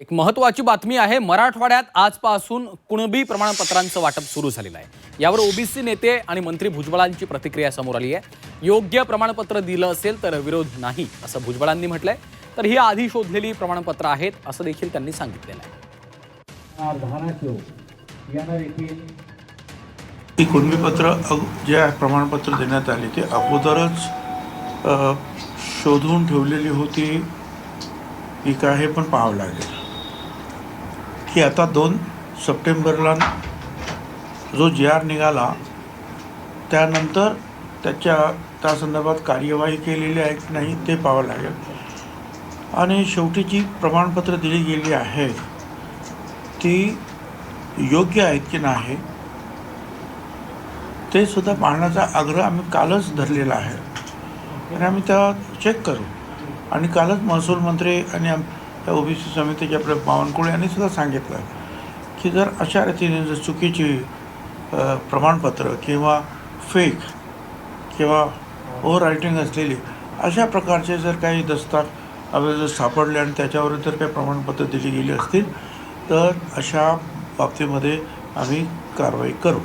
एक महत्वाची बातमी आहे मराठवाड्यात आजपासून कुणबी प्रमाणपत्रांचं वाटप सुरू झालेलं आहे. यावर ओबीसी नेते आणि मंत्री भुजबळांची प्रतिक्रिया समोर आली आहे. योग्य प्रमाणपत्र दिलं असेल तर विरोध नाही असं भुजबळांनी म्हटलंय. तर ही आधी शोधलेली प्रमाणपत्र आहेत असं देखील त्यांनी सांगितलेलं आहे. कुणबीपत्र जे प्रमाणपत्र देण्यात आले ते अगोदरच शोधून ठेवलेली होती. की काय हे पण पाहावं लागेल. की आता दोन सप्टेंबरला जो जी आर निघाला त्यानंतर त्याच्या त्या संदर्भात कार्यवाही केलेली आहे की नाही ते पाहावं लागेल. आणि शेवटी जी प्रमाणपत्र दिली गेली आहे ती योग्य आहेत की नाही ते सुद्धा पाहण्याचा आग्रह आम्ही कालच धरलेला आहे. आणि आम्ही त्या चेक करू. आणि कालच महसूल मंत्री आणि त्या ओबीसी समितीचे आपले बावनकुळे यांनी सुद्धा सांगितलं की जर अशा रीतीने जर चुकीची प्रमाणपत्र किंवा फेक किंवा ओव्हर रायटिंग असलेली अशा प्रकारचे जर काही दस्ताक आपल्याला जर सापडले आणि त्याच्यावर जर काही प्रमाणपत्र दिली गेली असतील तर अशा बाबतीमध्ये आम्ही कारवाई करू.